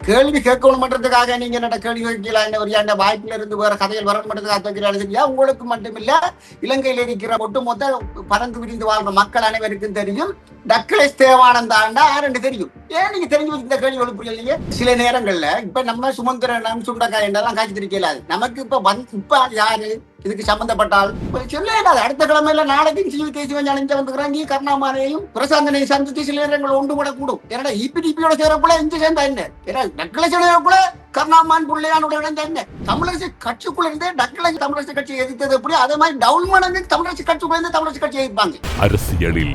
கேள்வி கேட்கணும் மட்டத்துக்காக நீங்க என்ன கேள்வி கேட்கலாம் ஒரு அந்த வாய்ப்புல இருந்து வேற கதைகள் வரணும்ன்றதுக்காக கேட்கிறாங்க உங்களுக்கு மட்டுமில்ல? இலங்கையில் இருக்கிற ஒட்டுமொத்த பறந்து விரிந்து வாழ்ற மக்கள் அனைவருக்கும் தெரியும். டக்ளஸ் தேவானந்தாண்டா யாருன்னு தெரியும். ஏன் நீங்க தெரிஞ்சு இந்த கேள்வி எழுப்புறீங்க இல்லையே சில நேரங்கள்ல இப்ப நம்ம சுமந்திரன் சுண்டக்காய் என்றெல்லாம் காய்ச்சி தெரிவிக்கலாது நமக்கு இப்ப வந்து இப்ப யாரு இதுக்கு சம்பந்தப்பட்டால்? சொல்ல அடுத்த கிழமையில நாளைக்கு சிவி தேசி வஞ்சாலிஞ்ச வந்துக்கிறாங்க கருணாமாரையும் பிரசாந்தனையும் சந்தித்து சில நேரங்கள் ஒன்று கூட கூடும். ஏன்னா இபிடிபியோட சேரக்குள்ள இங்க சேர்ந்தா என்ன? ஏன்னா டக்ளஸ் சேரக்குள்ள கருணாமான் பிள்ளையானோட இணைஞ்சா என்ன? தமிழரசு கட்சிக்குள்ள இருந்தே டக்ளஸ் தமிழரசு கட்சி எதிர்த்தது எப்படி? அதே மாதிரி டவுன் மடங்கு தமிழரசு கட்சிக்குள்ள இருந்து தமிழரசு கட்சி எதிர்ப்பாங்க. அரசியலில்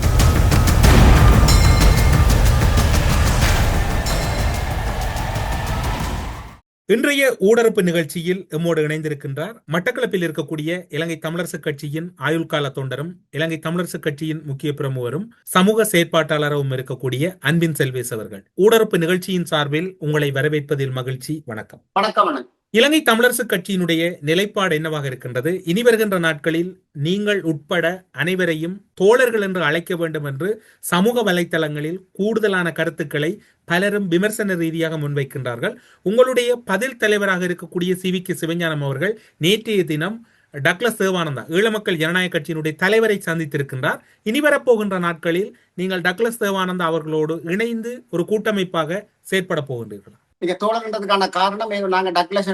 இன்றைய ஊடரப்பு நிகழ்ச்சியில் எம்மோடு இணைந்திருக்கின்றார் மட்டக்களப்பில் இருக்கக்கூடிய இலங்கை தமிழரசு கட்சியின் ஆயுள் கால தொண்டரும் இலங்கை தமிழரசு கட்சியின் முக்கிய பிரமுகரும் சமூக செயற்பாட்டாளரும் இருக்கக்கூடிய அன்பின் செல்வேஸ் அவர்கள். ஊடரப்பு நிகழ்ச்சியின் சார்பில் உங்களை வரவேற்பதில் மகிழ்ச்சி. வணக்கம். வணக்கம் வணக்கம் இலங்கை தமிழரசு கட்சியினுடைய நிலைப்பாடு என்னவாக இருக்கின்றது? இனி வருகின்ற நாட்களில் நீங்கள் உட்பட அனைவரையும் தோழர்கள் என்று அழைக்க வேண்டும் என்று சமூக வலைத்தளங்களில் கூடுதலான கருத்துக்களை பலரும் விமர்சன ரீதியாக முன்வைக்கின்றார்கள். உங்களுடைய பதில் தலைவராக இருக்கக்கூடிய சி வி கே சிவஞானம் அவர்கள் நேற்றைய தினம் டக்ளஸ் தேவானந்தா ஈழமக்கள் ஜனநாயக கட்சியினுடைய தலைவரை சந்தித்திருக்கின்றார். இனி வரப்போகின்ற நாட்களில் நீங்கள் டக்ளஸ் தேவானந்தா அவர்களோடு இணைந்து ஒரு கூட்டமைப்பாக செயற்பட போகின்றீர்களா? நீங்க தோழர்ன்றதுக்கான காரணம் நாங்க டக்லஸ்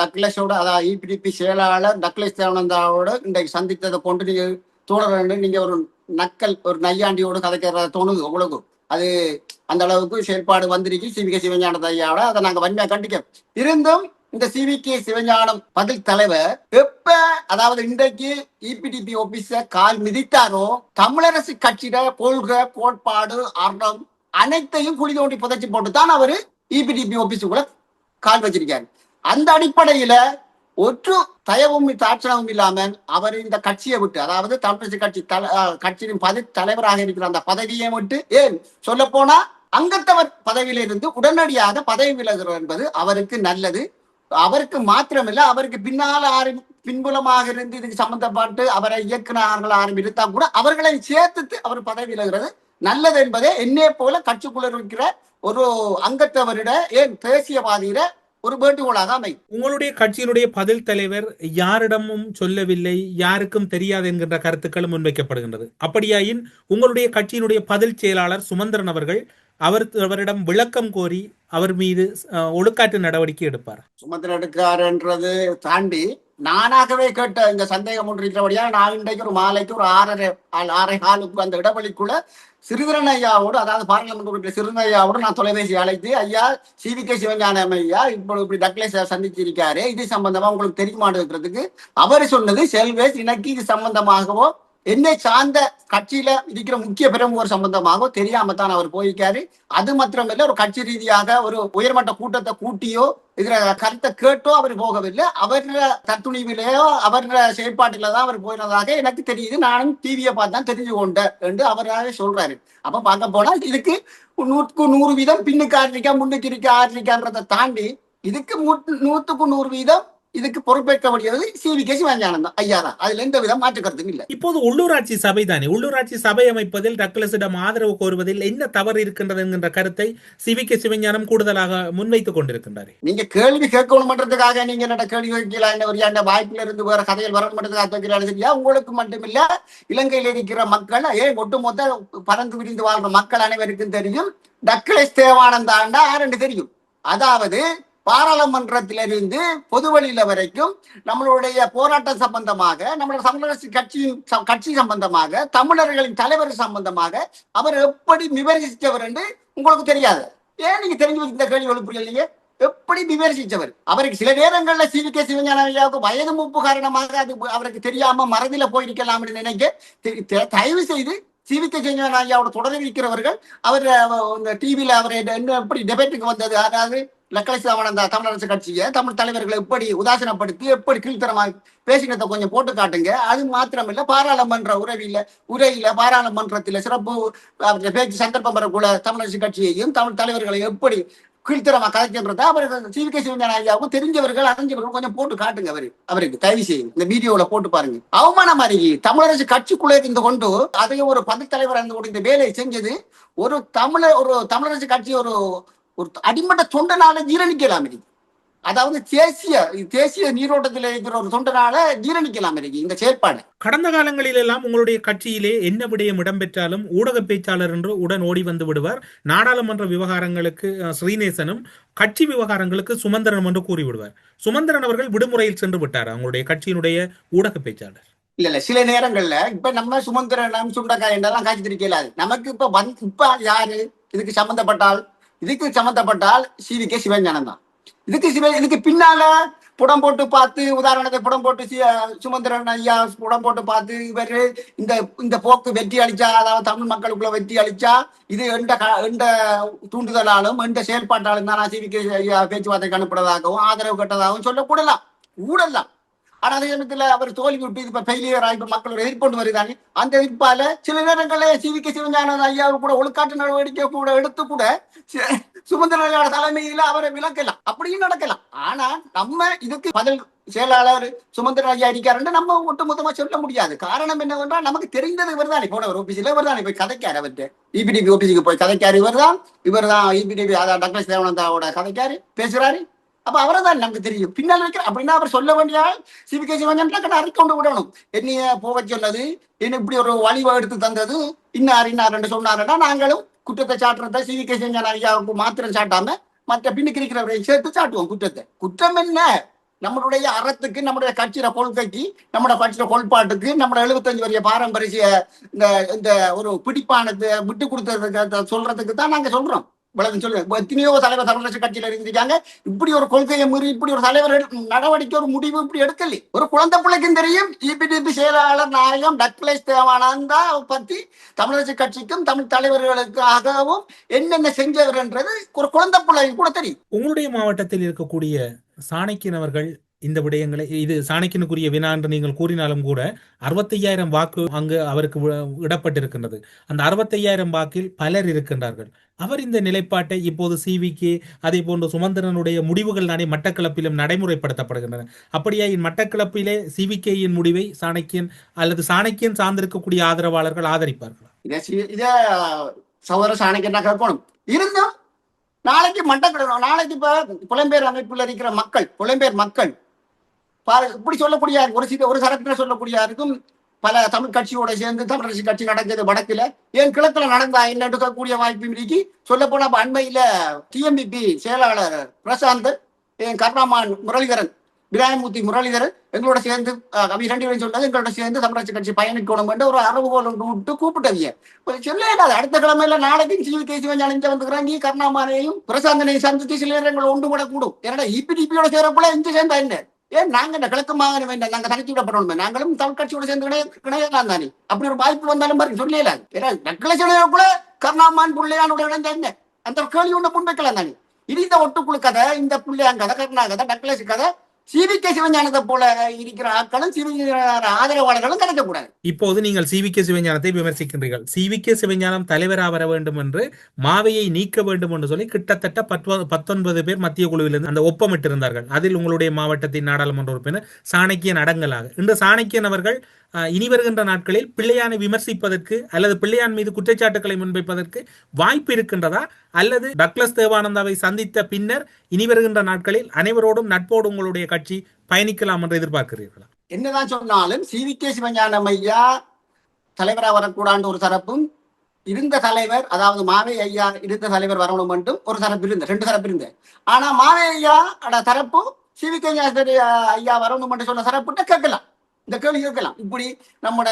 டக்லஸோட அதாவது இபிடிபி செயலாளர் டக்லஸ் தேவனந்தாவோட இன்றைக்கு சந்தித்ததை கொண்டு நீங்க தோழர் நீங்க ஒரு நக்கல் ஒரு நையாண்டியோடு கதைக்கிறத தோணுது உங்களுக்கு. அது அந்த அளவுக்கு செயல்பாடு வந்திருக்கு. சிவிகே சிவஞான ஐயாவோட. அதை நாங்க வன்மையா கண்டிக்கிறோம். இருந்தும் இந்த சிவிகே சிவஞானம் பதில் தலைவர் எப்ப அதாவது இன்றைக்கு இபிடிபி ஆபீஸ கால் மிதித்தாரோ தமிழரசு கட்சியிட கொள்கை கோட்பாடு அறம் அனைத்தையும் குழி தோண்டி புதைச்சி போட்டு தான் அவரு இபிடிபி ஆபீஸுக்குள்ள கால் வச்சிருக்காரு. அந்த அடிப்படையில ஒற்று தயவும் தாட்சணமும் இல்லாம அவர் இந்த கட்சியை விட்டு அதாவது தமிழ்ச்சி கட்சி தல கட்சியின் பதவி தலைவராக இருக்கிற அந்த பதவியை விட்டு ஏன்? சொல்ல போனா அங்கத்தவர் பதவியிலிருந்து உடனடியாக பதவி விலகுறது என்பது அவருக்கு நல்லது. அவருக்கு மாத்திரமில்ல அவருக்கு பின்னால் ஆரம்பி பின்புலமாக இருந்து இதுக்கு சம்பந்தப்பட்டு அவரை இயக்குனர்கள் ஆரம்பி கூட அவர்களை சேர்த்து அவர் பதவி விலகிறது நல்லது என்பதே என்னே போல கட்சிக்குள்ள இருக்கிற ஒரு அங்கத்தவரிட ஏன் தேசியவாதியிட ஒரு வேண்டுகோளாக அமையும். உங்களுடைய கட்சியினுடைய பதில் தலைவர் யாரிடமும் சொல்லவில்லை யாருக்கும் தெரியாது என்கின்ற கருத்துக்களும் முன்வைக்கப்படுகின்றது. அப்படியாயின் உங்களுடைய கட்சியினுடைய பதில் செயலாளர் சுமந்திரன் அவர்கள் அவர் அவரிடம் விளக்கம் கோரி அவர் மீது அஹ், ஒழுக்காற்று நடவடிக்கை எடுப்பார். சுமந்திர எடுக்காருன்றது தாண்டி நானாகவே கேட்ட இந்த சந்தேகம் ஒன்று இருக்கிறபடியா நான் இன்றைக்கு ஒரு மாலைக்கு ஒரு ஆறரை ஆறரை காலுக்கு அந்த இடைவெளிக்குள்ள சிறுதரன் ஐயாவோடு அதாவது பார்லிமெண்ட் உறுப்பினர் சிறுதரன் ஐயாவோடு நான் தொலைபேசி அழைத்து ஐயா சிவி கே சிவஞானம் ஐயா இப்பொழுது இப்படி டக்லேஸ் சந்திச்சிருக்காரு. இது சம்பந்தமா உங்களுக்கு தெரியுமான்றதுக்கு அவர் சொன்னது செல்வேஸ் எனக்கு இது சம்பந்தமாகவோ என்னை சார்ந்த கட்சியில இருக்கிற முக்கிய பிரமுகர் சம்பந்தமாக தெரியாம தான் அவர் போயிருக்காரு. அது மாத்திரமல்ல ஒரு கட்சி ரீதியாக ஒரு உயர்மட்ட கூட்டத்தை கூட்டியோ இதுல கருத்தை கேட்டோ அவர் போகவில்லை. அவர் தத்துணிவிலேயோ அவர் செயற்பாட்டில தான் அவர் போயினதாக எனக்கு தெரியுது. நானும் டிவியை பார்த்து தான் தெரிஞ்சு கொண்டேன் என்று அவராக சொல்றாரு. அப்ப பார்க்க போனா இதுக்கு நூற்றுக்கு நூறு வீதம் பின்னுக்கு ஆற்றிக்கா முன்னுக்கு இருக்க ஆற்றிக்கான்றதை தாண்டி இதுக்கு மு- நூத்துக்கு நூறு வீதம் இதுக்கு பொறுப்பேற்க வேண்டியது சிவி கே சிவாஞ்சானந்தம் ஐயா தான் அதுல எந்த விதம் மாற்று கருத்தும் இல்லை. இப்போது உள்ளூராட்சி சபை தானே? உள்ளூராட்சி சபை அமைப்பதில் டக்ளஸிடம் ஆதரவு கோருவதில் என்ன தவறு இருக்கின்றது என்கின்ற கருத்தை சிவி கே சிவஞானம் கூடுதலாக முன்வைத்துக் கொண்டிருக்கின்றார். நீங்க கேள்வி கேட்கணும்ன்றதுக்காக நீங்க என்ன கேள்வி வைக்கலாம் ஒரு அந்த வாய்ப்புல இருந்து வேற கதைகள் வரணும்ன்றதுக்காக கேட்கிறாங்க உங்களுக்கு மட்டுமில்ல? இலங்கையில் இருக்கிற மக்கள் ஏன் ஒட்டுமொத்த பறந்து விரிந்து வாழ்ற மக்கள் அனைவருக்கும் தெரியும். டக்ளஸ் தேவானந்தாண்டா யாருன்னு தெரியும். அதாவது பாராளுமன்றத்திலிருந்து பொதுவெளியில வரைக்கும் நம்மளுடைய போராட்டம் சம்பந்தமாக நம்மளுடைய தமிழரசு கட்சியின் ச- கட்சி சம்பந்தமாக தமிழர்களின் தலைவர் சம்பந்தமாக அவர் எப்படி விமர்சித்தவர் என்று உங்களுக்கு தெரியாது. ஏன் நீங்க தெரிஞ்சு இந்த கேள்வி எழுப்புறீங்க இல்லையே எப்படி விமர்சித்தவர் அவருக்கு சில நேரங்களில் சி கே சிவஞான ஐயாவுக்கு வயது மூப்பு காரணமாக அது அவருக்கு தெரியாம மறதியில போயிருக்கலாம் நினைக்க தயவு செய்து சி கே ஐயாவோட தொடரில் இருக்கிறவர்கள் அவர் இந்த டிவியில அவர் என்ன எப்படி டெபேட்டுக்கு வந்தது? அதாவது லக்கலசிதாவானந்த தமிழரசு கட்சியை தமிழ் தலைவர்களை எப்படி உதாசீனப்படுத்தி எப்படி கீழ்த்தரமாக பேசினதை கொஞ்சம் போட்டு காட்டுங்க. அது மாத்திரமில்ல பாராளுமன்ற உறவில உரையில பாராளுமன்றத்தில சிறப்பு பேச்சு சந்தர்ப்பம் பெறக்கூட தமிழரசு கட்சியையும் தமிழ் தலைவர்களை எப்படி கீழ்த்தரமா கதைக்கின்றதா அவருக்கு சிவிகே சிவஞான ஐயாவுக்கும் தெரிஞ்சவர்கள் அறிஞ்சவர்கள் கொஞ்சம் போட்டு காட்டுங்க அவரு. அவருக்கு தயவு செய்து இந்த வீடியோல போட்டு பாருங்க. அவமானம் மாதிரி தமிழரசு கட்சிக்குள்ளே இருந்து கொண்டு அதையும் ஒரு பதில் தலைவர் இருந்து கொண்டு இந்த வேலையை செஞ்சது ஒரு தமிழர் ஒரு தமிழரசு கட்சி ஒரு ஒரு அடிமட்ட தொண்டனால ஜீரணிக்கலாம் இருக்கு அதாவது தேசிய தேசிய நீரோட்டத்தில் இருக்கிற ஒரு தொண்டனால ஜீரணிக்கலாம் இருக்கு இந்த செயற்பாடு. கடந்த காலங்களில் எல்லாம் உங்களுடைய கட்சியிலே என்ன விடயம் இடம்பெற்றாலும் ஊடக பேச்சாளர் என்று உடன் ஓடி வந்து விடுவார். நாடாளுமன்ற விவகாரங்களுக்கு ஸ்ரீநேசனும் கட்சி விவகாரங்களுக்கு சுமந்திரன் என்று கூறிவிடுவார். சுமந்திரன் அவர்கள் விடுமுறையில் சென்று விட்டார் அவங்களுடைய கட்சியினுடைய ஊடக பேச்சாளர்? இல்ல இல்ல. சில நேரங்கள்ல இப்ப நம்ம சுமந்திரனம் சுண்டக்காய் என்றெல்லாம் காட்சி தெரிக்கலாது. நமக்கு இப்ப வந்து இப்ப யாரு? இதுக்கு சம்பந்தப்பட்டால் இதுக்கு சம்பந்தப்பட்டால் சி. கே. சிவஞானம் தான். இதுக்கு சிவ இதுக்கு பின்னால புடம் போட்டு பார்த்து உதாரணத்தை புடம் போட்டு சி- சுமந்திரன் ஐயா புடம் போட்டு பார்த்து இவர் இந்த இந்த போக்கு வெற்றி அளிச்சா அதாவது தமிழ் மக்களுக்குள்ள வெற்றி அளிச்சா இது எந்த க- எந்த தூண்டுதலாலும் எந்த செயல்பாட்டாலும் தான் நான் சிவிக்கு ஐயா பேச்சுவார்த்தைக்கு அனுப்புறதாகவும் ஆதரவு கட்டதாகவும் சொல்லக்கூடலாம் கூடலாம். ஆனா அதே சமயத்துல அவர் தோல்வி விட்டு இப்ப ஃபெயிலியர் ஆகி மக்கள் மக்களோட எதிர்ப்பு வருகிறாங்க. அந்த எதிர்ப்பால சில நேரங்களில் கே சிவஞான ஐயா கூட ஒழுக்காட்டு நடவடிக்கை கூட எடுத்து கூட சுமந்திரனோட தலைமையில அவரை விளக்கலாம். அப்படியும் நடக்கலாம். ஆனா நம்ம இதுக்கு பதில் செயலாளர் சுமந்திரன் ஐயா இருக்காருன்னு நம்ம ஒட்டுமொத்தமா சொல்ல முடியாது. காரணம் என்னவென்றால் நமக்கு தெரிந்தது இவர் தானே போன ஒரு ஆபீஸ்ல இவர் தானே போய் கதைக்காரு அவர்கிட்ட. இபிடிபி ஆபீஸுக்கு போய் கதைக்காரு இவர் தான் இவர் தான் இபிடிபி அதான் டக்ளஸ் தேவனந்தாவோட கதைக்காரு. பேசுறாரு. அப்ப அவரை தான் நமக்கு தெரியும். பின்னால் இருக்கிற அப்படின்னா அவர் சொல்ல வேண்டிய ஆள் சிபிகே சிவஞ்சன் கடை அறிக்கொண்டு விடணும். என்னைய போக சொன்னது என்ன இப்படி ஒரு வழிவா எடுத்து தந்தது இன்னார் இன்னார் சொன்னாருன்னா நாங்களும் குற்றத்தை சாட்டுறத சிவிகே சிவஞ்சன் ஐயாவுக்கு மாத்திரம் சாட்டாம மற்ற பின்னுக்கு இருக்கிறவரை சேர்த்து சாட்டுவோம் குற்றத்தை. குற்றம் என்ன? நம்மளுடைய அறத்துக்கு நம்முடைய கட்சியில கொள்கைக்கு நம்மளோட கட்சியில கொள்பாட்டுக்கு நம்மளோட எழுபத்தஞ்சு வரைய பாரம்பரிய இந்த இந்த ஒரு பிடிப்பானது விட்டு கொடுத்ததுக்கு சொல்றதுக்கு தான் நாங்க சொல்றோம். விளக்கம் சொல்லுங்க எத்தனையோ தலைவர் தமிழரசு கட்சியில இருந்திருக்காங்க. இப்படி ஒரு கொள்கையை மீறி இப்படி ஒரு தலைவர் நடவடிக்கை ஒரு முடிவு இப்படி எடுக்கல. ஒரு குழந்தை பிள்ளைக்கும் தெரியும். இபிடிபி செயலாளர் நாயகம் டக்லேஷ் தேவானந்தா பத்தி தமிழரசு கட்சிக்கும் தமிழ் தலைவர்களுக்காகவும் என்னென்ன செஞ்சவர்ன்றது ஒரு குழந்தை பிள்ளைக்கு கூட தெரியும். உங்களுடைய மாவட்டத்தில் இருக்கக்கூடிய சாணக்கியன் அவர்கள் இந்த விடயங்களை இது சாணக்கியனுக்குரிய வினா என்று நீங்கள் கூறினாலும் கூட அறுபத்தையாயிரம் வாக்கு அங்கு அவருக்கு இடப்பட்டிருக்கின்றது. அந்த அறுபத்தையாயிரம் வாக்கில் பலர் இருக்கின்றார்கள். அவர் இந்த நிலைப்பாட்டை இப்போது சிவிக்கு அதே போன்ற சுமந்திரனுடைய முடிவுகள் நானே மட்டக்களப்பிலும் நடைமுறைப்படுத்தப்படுகின்றன. அப்படியே மட்டக்களப்பிலே சிவிகேயின் முடிவை சாணக்கியன் அல்லது சாணக்கியன் சார்ந்திருக்கக்கூடிய ஆதரவாளர்கள் ஆதரிப்பார்கள்? இதை இத சகோதர சாணக்கியன் கேட்கணும். இருந்தும் நாளைக்கு மட்டக்களப்பு நாளைக்கு இப்ப புலம்பெயர் அமைப்புல இருக்கிற மக்கள் புலம்பெயர் மக்கள் இப்படி சொல்லக்கூடிய ஒரு சில ஒரு தரப்பினர் சொல்லக்கூடிய இருக்கும் பல தமிழ் கட்சியோட சேர்ந்து தமிழரசு கட்சி நடந்தது வடக்குல. ஏன் கிழக்குல நடந்தா என்ன எடுக்கக்கூடிய வாய்ப்பு இருக்கு சொல்ல போனா அண்மையில டிஎம்பிபி செயலாளர் பிரசாந்த் என் கருணாமான் முரளிதரன் விராயமூர்த்தி முரளிதரன் எங்களோட சேர்ந்து கவி ரெண்டு பேரும் சொன்னது எங்களோட சேர்ந்து தமிழரசு கட்சி பயணிக்கணும் என்று ஒரு அரவுகோல் ஒன்று விட்டு கூப்பிட்டவங்க இப்ப அடுத்த கிழமையில நாளைக்கும் சிவி தேசிய இங்க வந்துக்கிறாங்க. கருணாமானையும் பிரசாந்தனையும் சந்தித்து சில நேரங்கள் ஒன்று கூட கூடும். ஏன்னா இபிடிபியோட சேரப்போல இங்க சேர்ந்தா என்ன? ஏன் நாங்க இந்த கிழக்கு மாகாணம் வேண்டாம் நாங்க தனிச்சு விடப்படணுமே. நாங்களும் தமிழ் கட்சியோட சேர்ந்து கிணைய கிணையலாம் தானே. அப்படி ஒரு வாய்ப்பு வந்தாலும் பாருங்க சொல்லல. ஏன்னா நக்கலை கூட கருணாமான் பிள்ளையானோட இணைந்த அந்த கேள்வி ஒண்ணு முன்வைக்கலாம் தானே. இது இந்த ஒட்டுக்குழு கதை இந்த பிள்ளையான் கதை கருணா கதை டக்ளஸ் கதை சிவிகே சிவஞானத்தை போல இருக்கிற ஆட்களும் சிவி ஆதரவாளர்களும் கிடைக்கக்கூடாது இப்போது நீங்கள் சிவிகே சிவஞானத்தை விமர்சிக்கின்றீர்கள். சிவிகே சிவஞானம் தலைவராக வர வேண்டும் என்று மாவையை நீக்க வேண்டும் என்று சொல்லி கிட்டத்தட்ட பத்தொன்பது பேர் மத்திய குழுவிலிருந்து அந்த ஒப்பமிட்டிருந்தார்கள். அதில் உங்களுடைய மாவட்டத்தின் நாடாளுமன்ற உறுப்பினர் சாணக்கியன் அடங்கலாக. இன்று சாணக்கியன் அவர்கள் இனி வருகின்ற நாட்களில் பிள்ளையானை விமர்சிப்பதற்கு அல்லது பிள்ளையான் மீது குற்றச்சாட்டுகளை முன்வைப்பதற்கு வாய்ப்பு இருக்கின்றதா? அல்லது டக்ளஸ் தேவானந்தாவை சந்தித்த பின்னர் இனி வருகின்ற நாட்களில் அனைவரோடும் நட்போடு உங்களுடைய கட்சி பயணிக்கலாம் என்று எதிர்பார்க்கிறீர்களா? என்னதான் சொன்னாலும் சி. விகே சிவஞானம் ஐயா தலைவரா வரக்கூடாது ஒரு தரப்பும் இருந்த தலைவர் அதாவது மாவே ஐயா இருந்த தலைவர் வரணும் மட்டும் ஒரு தரப்பு இருந்த ரெண்டு தரப்பு இருந்த ஆனா மாவே ஐயா அட வி. கே. ஐயா வரணும் மட்டும் சொன்ன தரப்புட்ட கேட்கலாம். இந்த கேள்வி கேட்கலாம். இப்படி நம்மட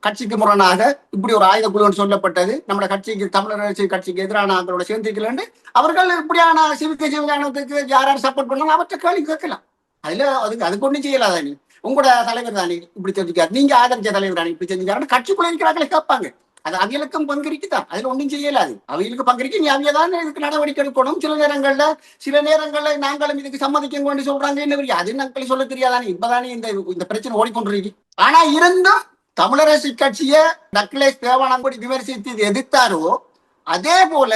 கட்சிக்கு முரணாக இப்படி ஒரு ஆயுத குழுன்னு சொல்லப்பட்டது நம்ம கட்சிக்கு தமிழர் கட்சிக்கு எதிரான அவங்களோட சேர்ந்திருக்கலன்னு அவர்கள் இப்படியான சிவிகை சிவஞானத்துக்கு யார் யார் சப்போர்ட் பண்ணாலும் அவற்றை கேள்வி கேட்கலாம். அதுல அதுக்கு அதுக்கு ஒண்ணும் செய்யலாம் தானே உங்களோட தலைவர் தானே? இப்படி செஞ்சுக்காரு நீங்க ஆதரிச்ச தலைவர் தானே? இப்படி செஞ்சுக்காரு கட்சிக்குள்ள இருக்கிறாங்களே கேட்பாங்க. அது அவியலுக்கும் பங்கிருக்குதான். அதுல ஒன்றும் செய்யலாது அவைகளுக்கு பங்கிருக்கு நீ அவிய தான் இதுக்கு நடவடிக்கை எடுக்கணும்? சில நேரங்கள்ல சில நேரங்கள்ல நாங்களும் இதுக்கு சம்மதிக்க வேண்டி சொல்றாங்க. என்ன அது நாட்கள் சொல்ல தெரியாதானே? இப்பதானே இந்த இந்த பிரச்சனை ஓடிக்கொண்டிருக்கு. ஆனா இருந்தும் தமிழரசு கட்சியை நக்லேஷ் தேவானங்குடி விமர்சித்து எதிர்த்தாரோ அதே போல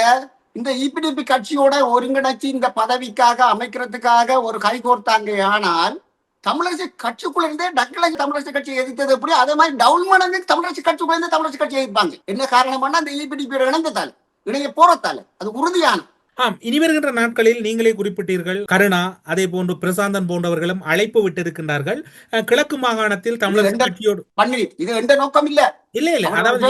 இந்த இபிடிபி கட்சியோட ஒருங்கிணைச்சு இந்த பதவிக்காக அமைக்கிறதுக்காக ஒரு கை கோர்த்தாங்க. ஆனால் தமிழரசு கட்சிக்குள்ள இருந்தே டக்ளஸ் தமிழரசு கட்சி எதிர்த்தது எப்படி? அதே மாதிரி டவுன் மடங்கு தமிழரசு கட்சிக்குள்ள இருந்து தமிழரசு கட்சி எதிர்ப்பாங்க. என்ன காரணம்னா அந்த இபிடிபி இணைந்ததால் இணைய போறதால அது உறுதியான ஆம் இனி வருகின்ற நாட்களில் நீங்களே குறிப்பிட்டீர்கள் கருணா அதே போன்று பிரசாந்தன் போன்றவர்களும் அழைப்பு விட்டிருக்கின்றார்கள். கிழக்கு மாகாணத்தில் தமிழரசு எந்த- கட்சியோடு இது எந்த நோக்கம் இல்ல இல்ல இல்ல அதாவது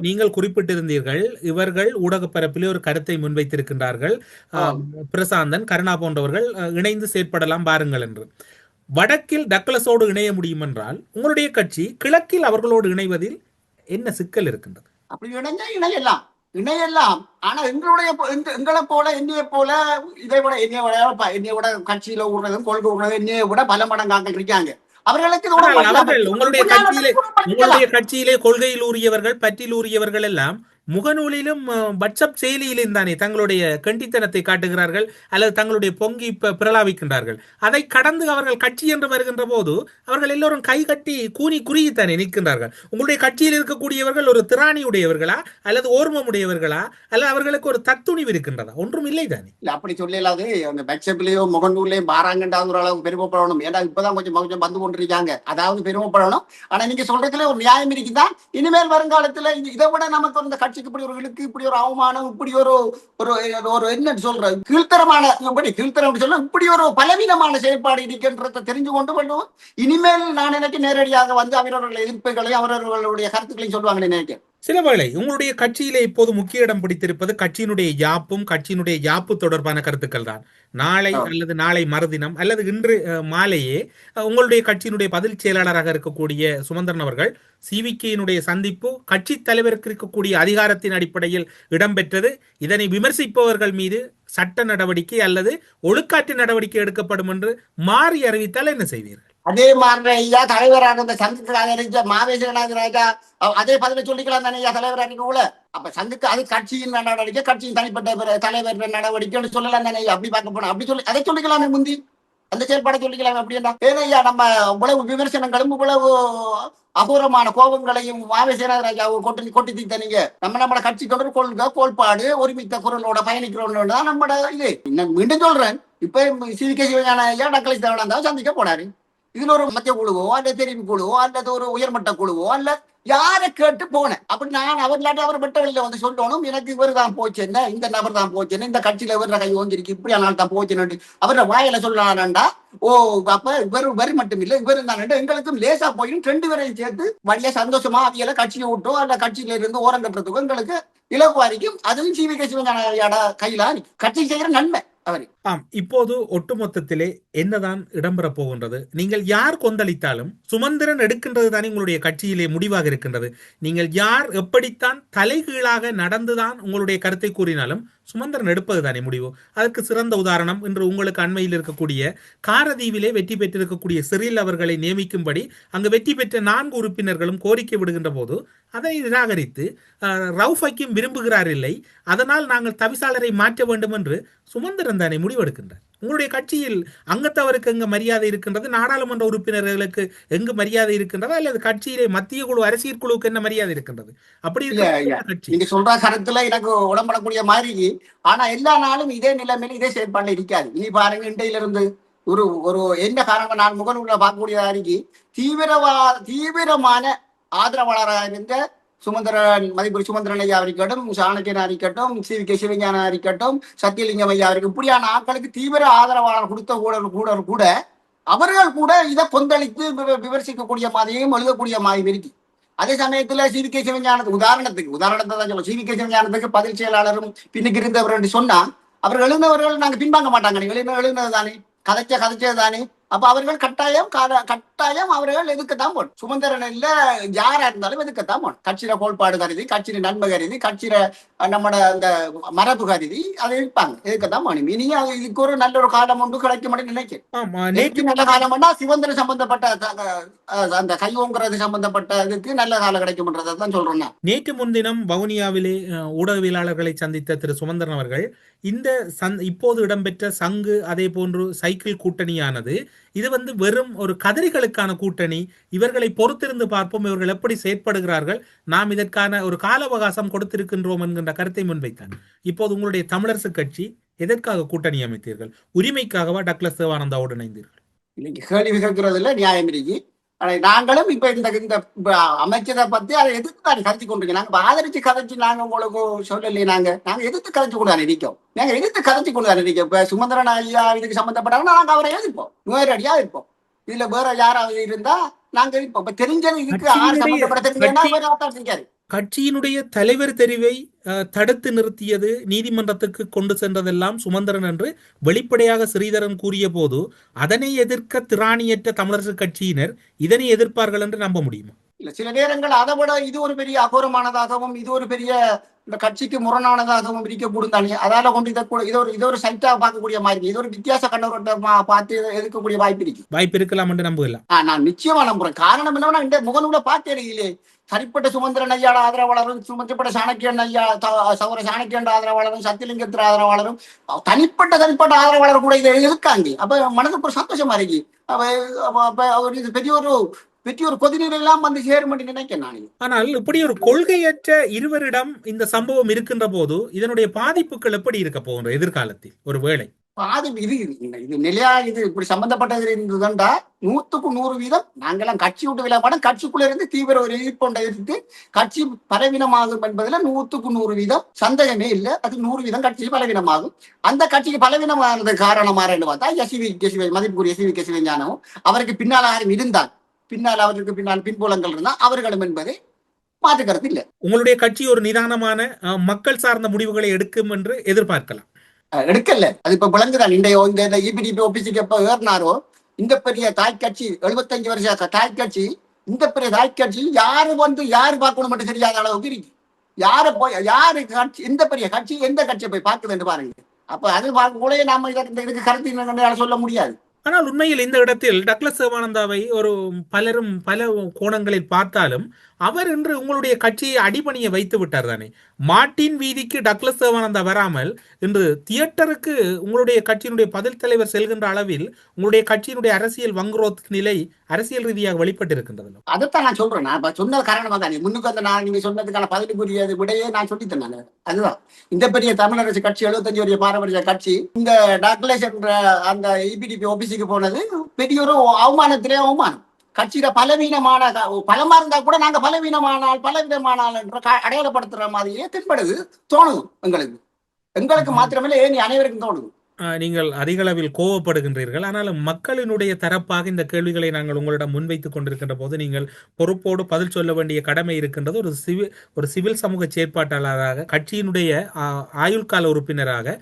நீங்கள் குறிப்பிட்டிருந்தீர்கள் இவர்கள் ஊடக பரப்பிலே ஒரு கருத்தை முன்வைத்திருக்கின்றார்கள். பிரசாந்தன் கருணா போன்றவர்கள் இணைந்து செயற்படலாம் பாருங்கள் என்று. வடக்கில் டக்ளஸோடு இணைய முடியும் என்றால் உங்களுடைய கட்சி கிழக்கில் அவர்களோடு இணைவதில் என்ன சிக்கல் இருக்கின்றது? அப்படி இணைஞ்சா இணையலாம். இணையலாம். ஆனா எங்களுடைய எங்களை போல என்னைய போல இதை விட என்னைய விட என்னைய விட கட்சியில விடுறதும் கொள்கை விடுறதும் என்னைய விட பல மடங்காக்கள் இருக்காங்க. அவர்களுக்கு உங்களுடைய கட்சியிலே. உங்களுடைய கட்சியிலே கொள்கையில் ஊறியவர்கள் பற்றில் ஊறியவர்கள் எல்லாம் முகநூலிலும் அஹ், வாட்ஸ்அப் செயலியிலும் தானே தங்களுடைய கண்டித்தனத்தை காட்டுகிறார்கள் அல்லது தங்களுடைய பொங்கி பிரலாபிக்கின்றார்கள். அதை கடந்து அவர்கள் கட்சி என்று வருகின்ற போது அவர்கள் எல்லோரும் கை கட்டி கூனி குறுகித்தானே நிற்கின்றார்கள். உங்களுடைய கட்சியில் இருக்கக்கூடியவர்கள் ஒரு திராணி உடையவர்களா அல்லது ஓர்மம் உடையவர்களா? அல்லது அவர்களுக்கு ஒரு தத்துணிவு இருக்கின்றதா? ஒன்றும் இல்லை தானே. இல்லை அப்படி சொல்லலாது அந்த வாட்ஸ்அப்லயோ முகநூர்லயும் பாராங்கண்டாவது ஒரு அளவுக்கு பெருமைப்படணும். ஏன்னா இப்பதான் கொஞ்சம் கொஞ்சம் வந்து கொண்டிருக்காங்க. அதாவது பெருமைப்படணும். ஆனா நீங்க சொல்றதுல ஒரு நியாயம் இருக்குதான் இனிமேல் வருங்காலத்துல இதை விட நமக்கு இந்த கட்சிக்கு இப்படி ஒரு இழுக்கு இப்படி ஒரு அவமானம் இப்படி ஒரு ஒரு ஒரு என்ன சொல்ற கீழ்த்தரமான இப்படி கீழ்த்தரம் சொல்ல இப்படி ஒரு பலவீனமான செயல்பாடு இருக்கின்றத தெரிஞ்சு கொண்டு பண்ணுவோம் இனிமேல் நான் எனக்கு நேரடியாக வந்து அவரவர்கள் எதிர்ப்புகளையும் அவரவர்களுடைய கருத்துக்களையும் சொல்லுவாங்கன்னு நினைக்கிறேன். சில வேளை உங்களுடைய கட்சியிலே இப்போது முக்கிய இடம் பிடித்திருப்பது கட்சியினுடைய யாப்பும் கட்சியினுடைய யாப்பு தொடர்பான கருத்துக்கள் தான். நாளை. அல்லது நாளை மறுதினம் அல்லது இன்று மாலையே உங்களுடைய கட்சியினுடைய பதில் செயலாளராக இருக்கக்கூடிய சுமந்திரன் அவர்கள் சிவிக்கையினுடைய சந்திப்பு கட்சி தலைவருக்கு இருக்கக்கூடிய அதிகாரத்தின் அடிப்படையில் இடம்பெற்றது. இதனை விமர்சிப்பவர்கள் மீது சட்ட நடவடிக்கை அல்லது ஒழுக்காற்று நடவடிக்கை எடுக்கப்படும் என்று மாறி அறிவித்தால் என்ன செய்வீர்கள் அதே மாதிரி ஐயா தலைவராக இந்த சங்கத்துக்காக இருந்த மாவேசனாக ராஜா அதே பதவி சொல்லிக்கலாம் தானே ஐயா தலைவராக இருக்கக்குள்ள அப்ப சந்துக்கு அது கட்சியின் நடவடிக்கை கட்சியின் தனிப்பட்ட தலைவர் நடவடிக்கைன்னு சொல்லலாம் தானே அப்படி பார்க்க போனோம் அப்படி சொல்லி அதை சொல்லிக்கலாமே முந்தி. அந்த செயல்பாடை சொல்லிக்கலாம் அப்படின்னா ஏன்னா நம்ம இவ்வளவு விமர்சனங்களும் இவ்வளவு அபூர்வமான கோபங்களையும் மாவேசராஜாவை கொட்டி கொட்டி கொட்டி தீத்தனீங்க நம்ம நம்மளோட கட்சி தொடர் கொள்கை கோட்பாடு ஒருமித்த குரலோட பயணிக்கிறோன்னு தான் நம்மளோட இது. மீண்டும் சொல்றேன். இப்ப சிவிகே சிவஞான ஐயா டக்கலை தேவனாந்தாவை சந்திக்க போனாரு. இதுல ஒரு மத்திய குழுவோ அல்லது தெரிவு குழுவோ அல்லது ஒரு உயர்மட்ட குழுவோ அல்ல யாரை கேட்டு போனேன். அப்படி நான் அவர் இல்லாட்டி அவர் வெட்ட வெளியில வந்து சொல்லணும் எனக்கு இவர் தான் போச்சுன்னு இந்த நபர் தான் போச்சுன்னு இந்த கட்சியில இவர் கை ஓஞ்சிருக்கு இப்படி ஆனால் தான் போச்சுன்னு அவர வாயில சொல்லலாம்டா. ஓ அப்ப இவர் வரி மட்டும் இல்ல இவர் தான் எங்களுக்கும் லேசா போயிடும். ரெண்டு பேரையும் சேர்த்து வழியா சந்தோஷமா அவியல கட்சியை விட்டோ அல்ல கட்சியில இருந்து ஓரம் கட்டுறதுக்கும் எங்களுக்கு இலகுவாரிக்கும் அதுவும் சிவி கட்சி கையில கட்சி செய்யற நன்மை. அவரே ஆம் இப்போது ஒட்டுமொத்தத்திலே என்னதான் இடம்பெற போகின்றது நீங்கள் யார் கொந்தளித்தாலும் சுமந்திரன் எடுக்கின்றது தானே உங்களுடைய கட்சியிலே முடிவாக இருக்கின்றது. நீங்கள் யார் எப்படித்தான் தலைகீழாக நடந்துதான் உங்களுடைய கருத்தை கூறினாலும் சுமந்திரன் எடுப்பது தானே முடிவு? அதற்கு சிறந்த உதாரணம் இன்று உங்களுக்கு அண்மையில் இருக்கக்கூடிய காரதீவிலே வெற்றி பெற்றிருக்கக்கூடிய சிறில் அவர்களை நியமிக்கும்படி அங்கு வெற்றி பெற்ற நான்கு உறுப்பினர்களும் கோரிக்கை விடுகின்ற போது அதனை நிராகரித்து ரவுஃபைக்கும் விரும்புகிறார் இல்லை. அதனால் நாங்கள் தவிசாளரை மாற்ற வேண்டும் என்று சுமந்திரன் தானே முடிவெடுக்கின்றார். உங்களுடைய கட்சியில் அங்கத்தவருக்கு எங்க மரியாதை இருக்கின்றது? நாடாளுமன்ற உறுப்பினர்களுக்கு எங்கு மரியாதை இருக்கின்றது? அல்லது கட்சியிலே மத்திய குழு அரசியல் குழுவுக்கு என்ன மரியாதை இருக்கின்றது? அப்படி நீங்க சொல்ற கருத்துல எனக்கு உடம்படக்கூடிய மாதிரி ஆனா எல்லா நாளும் இதே நிலைமையில இதே செயற்பாடுல இருக்காது. இனி பாருங்க இண்டையில இருந்து ஒரு ஒரு என்ன காரணம் நான் முகநூல்ல பார்க்கக்கூடியதா இருக்கு தீவிரவா தீவிரமான ஆதரவாளராக இருந்த சுமந்திரன் மதிப்பு சுமந்திரன் ஐயா இருக்கட்டும் சாணக்கியனா இருக்கட்டும் சி வி கே சிவஞானா இருக்கட்டும் சத்தியலிங்கம் ஐயா இருக்கும் இப்படியான ஆட்களுக்கு தீவிர ஆதரவாளர் கொடுத்த கூட கூட கூட அவர்கள் கூட இதை கொந்தளித்து விவ- விமர்சிக்கக்கூடிய மாதிரியும் எழுதக்கூடிய மாதிரியும் இருக்கு. அதே சமயத்துல சிவிகே சிவஞானத்துக்கு உதாரணத்துக்கு உதாரணத்தை தான் சொல்லுவோம். சிவிகே சிவஞானத்துக்கு பதில் செயலாளரும் பின்னுக்கு இருந்தவர் என்று சொன்னா அவர்கள் எழுந்தவர்கள் நாங்க பின்வாங்க மாட்டாங்க. நீங்க எழுந்த எழுந்தது தானே கதைச்ச கதைச்சது தானே. அப்ப அவர்கள் கட்டாயம் கட்டாயம் அவர்கள் எதுக்கத்தான் போடும் சுமந்திரன் இல்ல யாரா இருந்தாலும் எதுக்கத்தான் போடும் கட்சியில கோட்பாடு கருதி கட்சியில நன்மை கருதி கட்சியில அஹ், நம்மட அந்த மரபு கருதி அதை இருப்பாங்க. எதுக்கத்தான் போகணும். இனி அது இதுக்கு ஒரு நல்ல ஒரு காலம் ஒன்று கிடைக்கும் நினைக்கிறேன். நேற்று நல்ல காலம்னா சிவந்திர சம்பந்தப்பட்ட அந்த கையோங்கிறது சம்பந்தப்பட்ட இதுக்கு நல்ல காலம் கிடைக்கும்ன்றதை தான் சொல்றேன். நேற்று முன்தினம் வவுனியாவிலே ஊடகவியலாளர்களை சந்தித்த திரு சுமந்திரன் அவர்கள் இந்த சந் இப்போது இடம்பெற்ற சங்கு அதே போன்று சைக்கிள் கூட்டணியானது இது வந்து வெறும் ஒரு கதிரிகளுக்கான கூட்டணி. இவர்களை பொறுத்திருந்து பார்ப்போம் இவர்கள் எப்படி செயற்படுகிறார்கள். நாம் இதற்கான ஒரு கால அவகாசம் கொடுத்திருக்கின்றோம் என்கின்ற கருத்தை முன்வைத்தான். இப்போது உங்களுடைய தமிழரசு கட்சி எதற்காக கூட்டணி அமைத்தீர்கள்? உரிமைக்காகவா டக்ளஸ் தேவானந்தாவோடு இணைந்தீர்கள்? இன்னைக்கு கேள்வி கேட்கறதுல நியாயம் இருக்கு. நாங்களும் இப்ப இந்த இந்த அமைச்சரை பத்தி அதை எதிர்த்து தான் கதைச்சு கொண்டிருக்கோம். நாங்க ஆதரிச்சு கதைச்சு நாங்க உங்களுக்கு சொல்லலையே நாங்க. நாங்க எதிர்த்து கதைச்சு கொண்டு தான் இருக்கோம் நாங்க எதிர்த்து கதைச்சு கொண்டு தான் இருக்கோம் இப்ப சுமந்திரன் ஐயா இதுக்கு சம்பந்தப்பட்டவங்க நாங்க அவரை எதிர்ப்போம். நேரடியா இருப்போம். இதுல வேற யாராவது இருந்தா நாங்க இருப்போம். இப்ப தெரிஞ்சது இதுக்கு ஆறு கட்சியினுடைய- சம்பந்தப்பட்ட தெரிஞ்சா கட்சி- வேற ஆட்கள் இருக்காரு கட்சியினுடைய தலைவர் தெரிவை தடுத்து நிறுத்தியது நீதிமன்றத்துக்கு கொண்டு சென்றதெல்லாம் சுமந்திரன் என்று வெளிப்படையாக ஸ்ரீதரன் கூறிய போது அதனை எதிர்க்க திராணியற்ற தமிழரசு கட்சியினர் இதனை எதிர்ப்பார்கள் என்று நம்ப முடியுமா? இல்ல சில நேரங்கள் அதை விட இது ஒரு பெரிய அகோரமானதாகவும் இது ஒரு பெரிய இந்த கட்சிக்கு முரணானதாகவும் இருக்கக்கூடும் தானே. அதால கொண்டு இதை கூட இது ஒரு இது ஒரு சைட்டா பார்க்கக்கூடிய மாதிரி. இது ஒரு வித்தியாச கண்ணோட்ட பார்த்து எதிர்க்கக்கூடிய வாய்ப்பு இருக்கு. வாய்ப்பு இருக்கலாம் என்று நம்புகலாம். ஆ, நான் நிச்சயமா நம்புறேன். காரணம் என்னன்னா இந்த முகநூல பார்த்தே இல்லையே. தனிப்பட்ட சுமந்திரன் ஐயாட ஆதரவாளரும் சுமந்திரப்பட்ட சாணக்கியன் ஐயா சௌர சாணக்கியன் ஆதரவாளரும் சத்தியலிங்கத்தின் ஆதரவாளரும் தனிப்பட்ட தனிப்பட்ட ஆதரவாளர் கூட இதை இருக்காங்க அப்ப மனதுக்கு ஒரு சந்தோஷமா இருக்கு. அப்ப பெரிய ஒரு பெரிய ஒரு கொதிநீர் எல்லாம் வந்து சேரும் என்று நினைக்கிறேன் நான். ஆனால் இப்படி ஒரு கொள்கையற்ற இருவரிடம் இந்த சம்பவம் இருக்கின்ற போது இதனுடைய பாதிப்புகள் எப்படி இருக்க போகின்ற எதிர்காலத்தில்? ஒரு வேளை. பாதி இது இது- நிலையா இது இப்படி சம்பந்தப்பட்டது இருந்ததுண்டா? நூத்துக்கு நூறு வீதம். நாங்கெல்லாம் கட்சி விட்டு விளையாட கட்சிக்குள்ள இருந்து தீவிர ஒரு எதிர்ப்பொண்டை இருந்து கட்சி பலவீனமாகும் என்பதுல நூத்துக்கு நூறு வீதம். சந்தேகமே இல்லை. அது நூறு வீதம் கட்சி பலவீனமாகும். அந்த கட்சிக்கு பலவீனமானது காரணமாறன்னு பார்த்தா எஸ்வி கெசிவை மதிப்புக்குரிய எஸ்வி கெசிவை ஞானமும். அவருக்கு பின்னால் யாரும் இருந்தால் பின்னால் அவருக்கு பின்னால் பின்புலங்கள் இருந்தால் அவர்களும் என்பதை மாற்று கருத்து இல்லை உங்களுடைய கட்சி ஒரு நிதானமான மக்கள் சார்ந்த முடிவுகளை எடுக்கும் என்று எதிர்பார்க்கலாம். எடுக்கல. அது இப்ப விளங்குதான். இந்த இந்த இபிடிபி ஆபீஸுக்கு எப்ப ஏறினாரோ இந்த பெரிய தாய் கட்சி எழுபத்தஞ்சு வருஷ தாய் கட்சி இந்த பெரிய தாய் கட்சி யாரு வந்து யாரு பார்க்கணும் மட்டும் தெரியாத அளவுக்கு இருக்கு. யாரு போய் யாரு கட்சி எந்த பெரிய கட்சி எந்த கட்சியை போய் பார்க்குதுன்னு பாருங்க. அப்ப அது பார்க்க கூட நாம இதற்கு இந்த கருத்து சொல்ல முடியாது. ஆனால் உண்மையில் இந்த இடத்தில் டக்ளஸ் சிவானந்தாவை ஒரு பலரும் பல கோணங்களில் பார்த்தாலும் அவர் இன்று உங்களுடைய கட்சியை அடிபணிய வைத்து விட்டார் தானே? மாட்டின் வீதிக்கு டக்ளஸ் தேவானந்தா வராமல் இன்று தியேட்டருக்கு உங்களுடைய கட்சியினுடைய பதில் தலைவர் செல்கின்ற அளவில் உங்களுடைய கட்சியினுடைய அரசியல் வங்குரோத் நிலை அரசியல் ரீதியாக வெளிப்பட்டிருக்கின்றது. அதைத்தான் நான் சொல்றேன். நான் சொன்னது காரணமா தானே? முன்னுக்கு வந்து நான் நீங்க சொன்னதுக்கான பதிலுக்குரிய விடையே நான் சொல்லித்தேன் நான். அதுதான். இந்த பெரிய தமிழரசு கட்சி எழுபத்தஞ்சு வருஷ பாரம்பரிய கட்சி இந்த டாக்லேஸ் என்ற அந்த இபிடிபி ஓபிசிக்கு போனது பெரிய ஒரு அவமானத்திலே அவமானம். கட்சியில பலவீனமான பலமா இருந்தா கூட நாங்க பலவீனமானால் பலவிதமானால் என்ற அடையாளப்படுத்துற மாதிரியே தென்படுது தோணுது எங்களுக்கு. எங்களுக்கு மாத்திரமில்லை ஏன் அனைவருக்கும் தோணுது? நீங்கள் அதிக அளவில் கோவப்படுகின்றீர்கள். ஆனாலும் மக்களினுடைய தரப்பாக இந்த கேள்விகளை நாங்கள் உங்களிடம் முன்வைத்துக் கொண்டிருக்கின்ற போது நீங்கள் பொறுப்போடு பதில் சொல்ல வேண்டிய கடமை இருக்கின்றது. ஒரு சிவில் ஒரு சிவில் சமூக செயற்பாட்டாளராக கட்சியினுடைய ஆயுள் கால உறுப்பினராக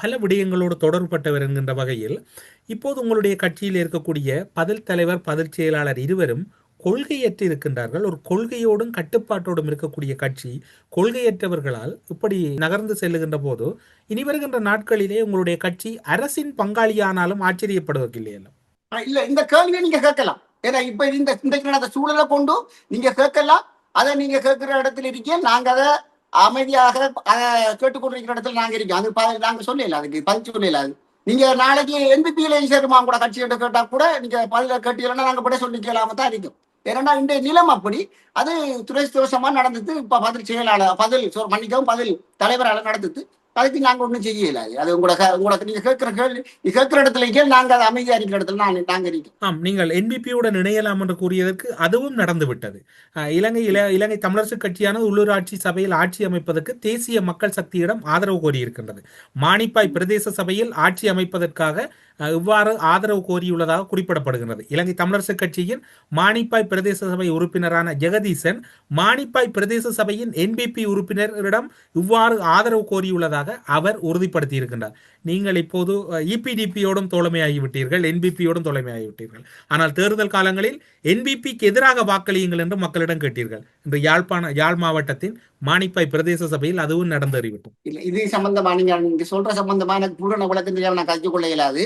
பல விடயங்களோடு தொடர்பட்டவர் என்கின்ற வகையில் இப்போது உங்களுடைய கட்சியில் இருக்கக்கூடிய பதில் தலைவர் பதில் செயலாளர் இருவரும் கொள்கையற்று இருக்கின்றார்கள். ஒரு கொள்கையோடும் கட்டுப்பாட்டோடும் இருக்கக்கூடிய கட்சி கொள்கையற்றவர்களால் இப்படி நகர்ந்து செல்லுகின்ற போது இனி வருகின்ற நாட்களிலே உங்களுடைய கட்சி அரசின் பங்காளியானாலும் ஆச்சரியப்படுவதற்கு இல்ல இந்த கேள்வியை நீங்க கேட்கலாம். ஏன்னா இப்ப இந்த இன்றைக்கு நடந்த சூழலை கொண்டு நீங்க கேட்கலாம். அதை நீங்க கேட்கிற இடத்துல இருக்கீங்க. நாங்க அதை அமைதியாக அதை கேட்டுக்கொண்டிருக்கிற இடத்துல நாங்க இருக்கோம். அது நாங்க சொல்லல அதுக்கு பதில் சொல்லல அது. நீங்க நாளைக்கு எம்பிபியில சேருமா கூட கட்சி என்று கேட்டா கூட நீங்க பதில கேட்டீங்கன்னா நாங்க கூட சொல்லி தான் இருக்கும். ஏன்னா இந்த நிலம் அப்படி. அது துரதிருஷ்டவசமா நடந்தது. இப்ப பதில் செயலாளர் பதில் மன்னிக்கவும் பதில் தலைவரால நடந்தது. அதுக்கு நாங்கள் ஒன்றும் செய்யல. அது உங்களோட உங்களுக்கு நீங்க கேட்கிற கேள்வி நீ கேட்கிற இடத்துல இருக்கே நாங்கள் அதை அமைதியா இருக்கிற இடத்துல நான் நாங்க இருக்கோம் ஆம் நீங்கள் என்பிபியுடன் இணையலாம் என்று கூறியதற்கு அதுவும் நடந்து விட்டது. இலங்கை இல- இலங்கை தமிழரசு கட்சியானது உள்ளூராட்சி சபையில் ஆட்சி அமைப்பதற்கு தேசிய மக்கள் சக்தியிடம் ஆதரவு கோரியிருக்கின்றது. மானிப்பாய் பிரதேச சபையில் ஆட்சி அமைப்பதற்காக இவ்வாறு ஆதரவு கோரியுள்ளதாக குறிப்பிடப்படுகிறது இலங்கை தமிழரசு கட்சியின் மானிப்பாய் பிரதேச சபை உறுப்பினரான ஜெகதீசன் மானிப்பாய் பிரதேச சபையின் என்பிபி உறுப்பினரிடம் இவ்வாறு ஆதரவு கோரியுள்ளதாக அவர் உறுதிப்படுத்தியிருக்கின்றார். நீங்கள் இப்போது இபிடிபியோடும் தோழமையாகிவிட்டீர்கள் என்பிபியோடும் தோழமையாகிவிட்டீர்கள். ஆனால் தேர்தல் காலங்களில் என்பிபிக்கு எதிராக வாக்களியுங்கள் என்று மக்களிடம் கேட்டீர்கள். இன்று யாழ்ப்பாண யாழ் மாவட்டத்தின் மானிப்பாய் பிரதேச சபையில் அதுவும் நடந்தேறிவிட்டது. இது சம்பந்தமா? நீங்க சொல்ற சம்பந்தமா எனக்கு பூரண விளக்கம் தெரியாம நான் கருத்து கொள்ள இயலாது.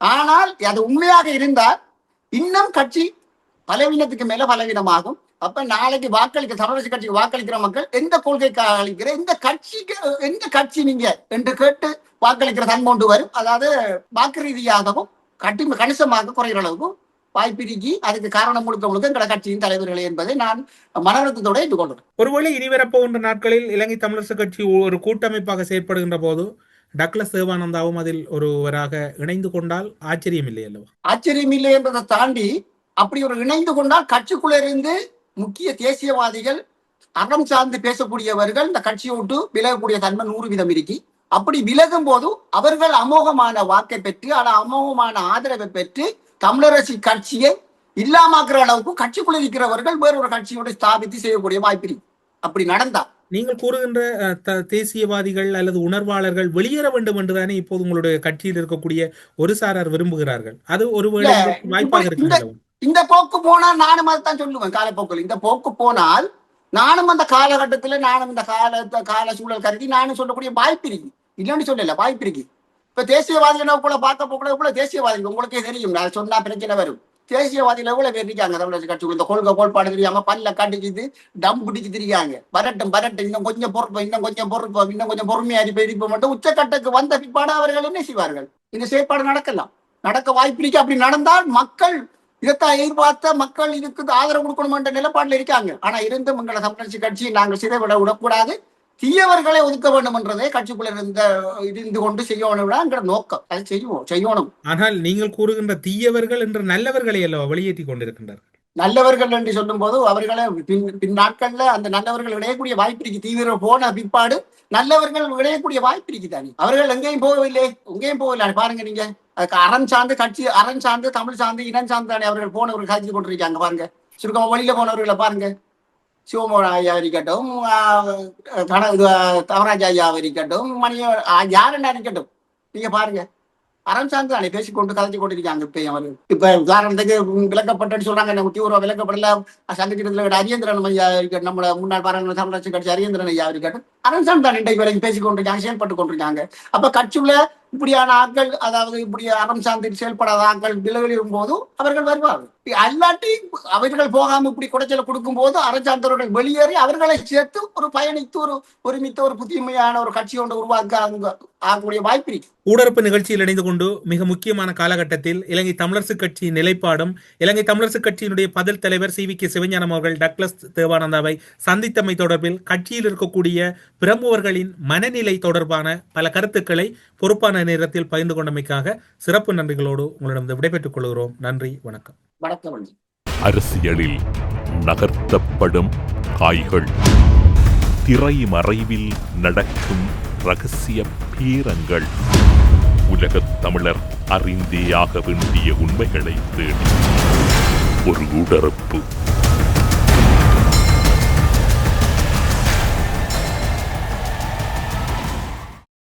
ஆனால் அது உண்மையாக இருந்தால் இன்னும் கட்சி பலவீனத்துக்கு மேல பலவீனமாகும். அப்ப நாளைக்கு வாக்களிக்க தமிழரசு கட்சிக்கு வாக்களிக்கிற மக்கள் எந்த கொள்கைக்காக அளிக்கிற எந்த கட்சிக்கு எந்த கட்சி நீங்க என்று கேட்டு வாக்களிக்கிற தன்மை கொண்டு வரும். அதாவது வாக்கு ரீதியாகவும் கட்டி கணிசமாக குறைகிற அளவுக்கு வாய்ப்பிருக்கி அதுக்கு காரணம் முழுக்க முழுக்க எங்களை கட்சியின் தலைவர்களே என்பதை நான் மனவருத்தத்தோடு ஏற்றுக்கொள்கிறேன். ஒருவேளை இனி வரப்போகின்ற நாட்களில் இலங்கை தமிழரசு கட்சி ஒரு கூட்டமைப்பாக செயற்படுகின்ற போது டக்ளஸ் தேவானந்தாவும் அதில் ஒருவராக இணைந்து கொண்டால் ஆச்சரியம் இல்லை அல்லவா? ஆச்சரியம் இல்லை என்பதை தாண்டி அப்படி ஒரு இணைந்து கொண்டால் கட்சிக்குள்ள இருந்து முக்கிய தேசியவாதிகள் அறம் சார்ந்து பேசக்கூடியவர்கள் இந்த கட்சியை விட்டு விலகக்கூடிய தன்மை நூறு வீதம் இருக்கு அப்படி விலகும் போது அவர்கள் அமோகமான வாக்கை பெற்று அல்ல அமோகமான ஆதரவை பெற்று தமிழரசு கட்சியை இல்லாமாக்குற அளவுக்கு கட்சிக்குள்ள இருக்கிறவர்கள் வேறொரு கட்சியோட ஸ்தாபித்து செய்யக்கூடிய வாய்ப்பு இருக்கு. அப்படி நடந்தா நீங்கள் கூறுகின்ற தேசியவாதிகள் அல்லது உணர்வாளர்கள் வெளியேற வேண்டும் என்றுதானே இப்போது உங்களுடைய கட்சியில் இருக்கக்கூடிய ஒரு சாரார் விரும்புகிறார்கள். அது ஒருவேளை வாய்ப்பாக இருக்கிறது இந்த போக்கு போனால் நானும் அதைத்தான் சொல்லுவேன் காலப்போக்கில் இந்த போக்கு போனால் நானும் அந்த காலகட்டத்துல நானும் இந்த கால கால சூழல் கருதி நானும் சொல்லக்கூடிய வாய்ப்பு இருக்கு. இல்லைன்னு சொல்லல வாய்ப்பு இருக்கு. இப்ப தேசியவாதிகளை கூட பார்க்க போகல கூட தேசியவாதிகள் உங்களுக்கே தெரியும். நான் சொன்னா பிரச்சனை வரும். தேசியவாதிகள் எவ்வளவு பேர் இருக்காங்க? தமிழக கட்சிக்குள்ள. இந்த கொள்கை கோட்பாடு தெரியாம பல்ல காட்டிக்கிட்டு டம் பிடிச்சு திரியாங்க வரட்டும் வரட்டும். இன்னும் கொஞ்சம் பொறுப்பு இன்னும் கொஞ்சம் பொறுப்பு இன்னும் கொஞ்சம் பொறுமையா இருப்ப இருப்ப மட்டும் உச்சக்கட்டுக்கு வந்த பிற்பாடு அவர்கள் என்ன செய்வார்கள்? இந்த செயற்பாடு நடக்கலாம். நடக்க வாய்ப்பு இருக்கு. அப்படி நடந்தால் மக்கள் இதைத்தான் எதிர்பார்த்த மக்கள் இதுக்கு ஆதரவு கொடுக்கணும் என்ற இருக்காங்க. ஆனா இருந்தும் எங்களை தமிழரசு கட்சியை நாங்கள் சிதைவிட விடக்கூடாது. தீயவர்களை ஒதுக்க வேண்டும் என்றதே கட்சிக்குள்ள இருந்த இருந்து கொண்டு செய்யணும் என்கிற நோக்கம். அதை செய்வோம் செய்யணும். ஆனால் நீங்கள் கூறுகின்ற தீயவர்கள் என்ற நல்லவர்களை அல்லவா வெளியேற்றி கொண்டிருக்கின்றார்கள்? நல்லவர்கள் என்று சொல்லும் போது அவர்களை பின் பின் நாட்கள்ல அந்த நல்லவர்கள் இணையக்கூடிய வாய்ப்பு இருக்கு. தீவிர போன பிற்பாடு நல்லவர்கள் இணையக்கூடிய வாய்ப்பு இருக்கு தானே. அவர்கள் எங்கேயும் போகவில்லை எங்கேயும் போகவில்லை. பாருங்க நீங்க. அதுக்கு அறம் சார்ந்து கட்சி அறம் சார்ந்து தமிழ் சார்ந்து இனம் சார்ந்து தானே அவர்கள் போனவர்கள் காட்சி கொண்டிருக்காங்க பாருங்க. சுருக்கமா வழியில போனவர்களை பாருங்க. சிவமோகன் இருக்கட்டும் கண இது, தவராஜ் ஐயா இருக்கட்டும் மணி யாருன்னா இருக்கட்டும் நீங்க பாருங்க அறம் சார்ந்து தானே பேசிக்கொண்டு கதைச்சு கொண்டிருக்காங்க இப்ப அவர் இப்ப உதாரணத்துக்கு விளக்கப்பட்டன்னு சொல்றாங்க நம்ம தீவிர விளக்கப்படல சங்கத்திடத்துல அரியந்திரன் ஐயா இருக்கட்டும் நம்மள முன்னாள் பாராளுமன்ற தமிழரசு கட்சி அரியந்திரன் ஐயா இருக்கட்டும் அறம் சார்ந்து தான் இன்றைக்கு வரைக்கும் பேசிக் கொண்டிருக்காங்க செயல்பட்டு கொண்டிருக்காங்க அப்ப கட்சியுள்ள இப்படியான ஆட்கள் அதாவது இப்படி அறம் சார்ந்து செயல்படாத ஆட்கள் விலகலிடும் போது அவர்கள் வருவார்கள். அல்லாட்டி அவர்கள் போகாம இப்படி குடைச்சலை கொடுக்கும் போது அறச்சார்ந்தவர்கள் வெளியேறி அவர்களை சேர்த்து ஒரு பயணித்து ஒரு ஒருமித்த ஒரு புதுமையான ஒரு கட்சி ஒன்று உருவாக்க அவங்க ஆகக்கூடிய வாய்ப்பு இருக்கு. ஊடரப்பு நிகழ்ச்சியில் இணைந்து கொண்டு மிக முக்கியமான காலகட்டத்தில் இலங்கை தமிழரசு கட்சியின் நிலைப்பாடும் இலங்கை தமிழரசு கட்சியினுடைய பதில் தலைவர் சி வி கே சிவஞானம் அவர்கள் டக்ளஸ் தேவானந்தாவை சந்தித்தமை தொடர்பில் கட்சியில் இருக்கக்கூடிய பிரமுகர்களின் மனநிலை தொடர்பான பல கருத்துக்களை பொறுப்பான நேரத்தில் பகிர்ந்து கொண்டமைக்காக சிறப்பு நன்றிகளோடு உங்களிடம் விடைபெற்றுக் கொள்கிறோம். நன்றி வணக்கம். வணக்கம் அரசியலில் நகர்த்தப்படும் காய்கள் திரைமறைவில் நடக்கும் ரகசிய பீரங்கள். உலகத் தமிழர் அறிந்தேயாக வேண்டிய உண்மைகளை தேடி. ஒரு உடறுப்பு